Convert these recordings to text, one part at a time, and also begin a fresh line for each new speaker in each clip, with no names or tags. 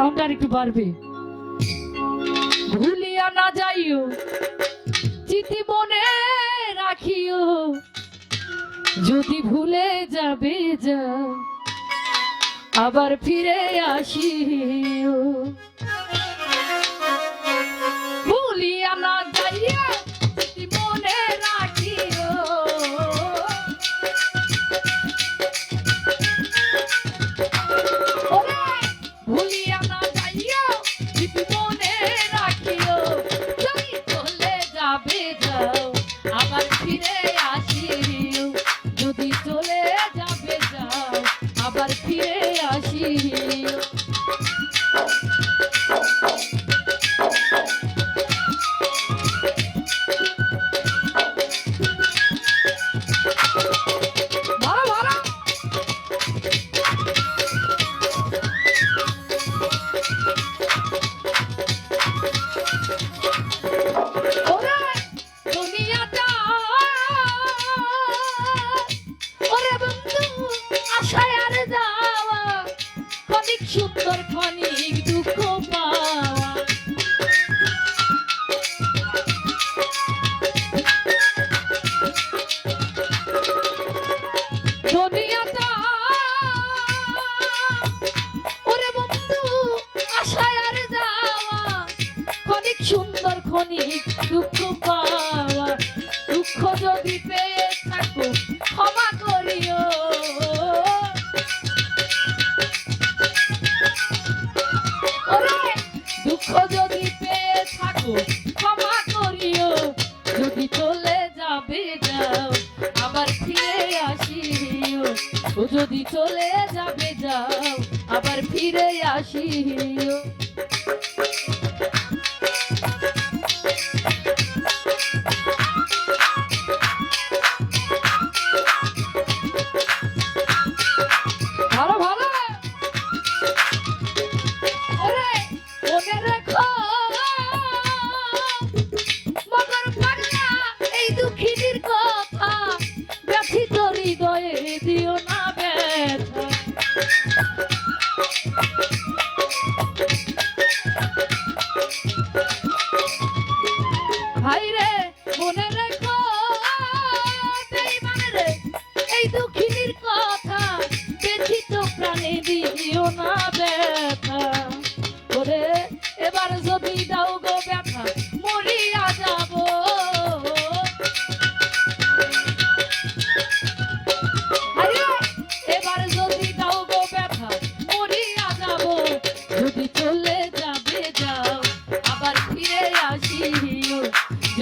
সাউন্ডটা আর একটু বাড়বে। ভুলিয়া না যাইও, চিঠি মনে রাখিও। যদি ভুলে যাবে যা, আবার ফিরে আসিও। ফিরে ক্ষণিক দুঃখ পাওয়া, দুঃখ যদি পেয়ে থাকো, ক্ষমা করিও। দুঃখ যদি পেয়ে থাকো, ক্ষমা করিও। যদি চলে যাবে যাও, আবার ফিরে আসিও। ও যদি চলে যাবে যাও, আবার ফিরে আসিও।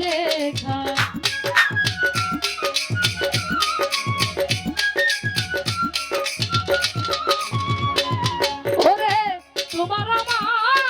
লেখা। ওরে তোমার আমার,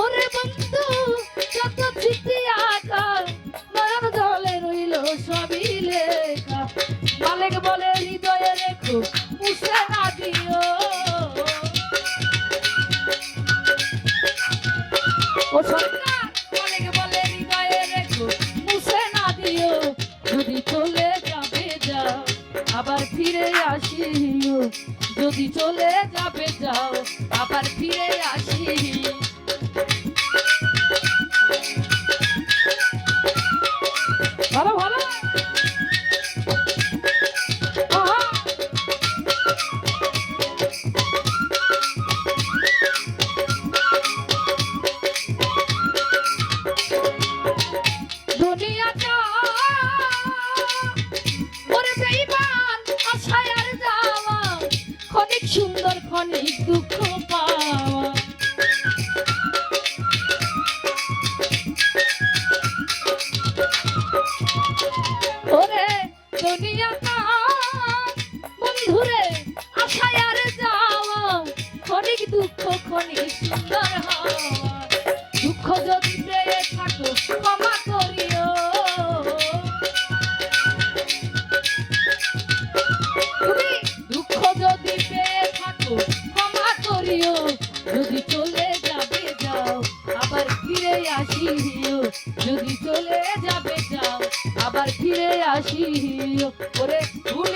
ওরে বন্ধু, যত চিঠি আঁকা নয়ন জলে রইল সবই লেখা। মালিক বলে হৃদয়ে রেখো মুছে না দিও। ও সরকার আবার ফিরে আসিও। যদি চলে যাবে যাও আবার ফিরে আসিও। ভালো ভালো। দুঃখ যদি ক্ষমা করিও যদি চলে যাবে যাও, আবার ফিরে আসিও, যদি চলে যাবে যাও আবার ফিরে আসিও, ওরে ভুলে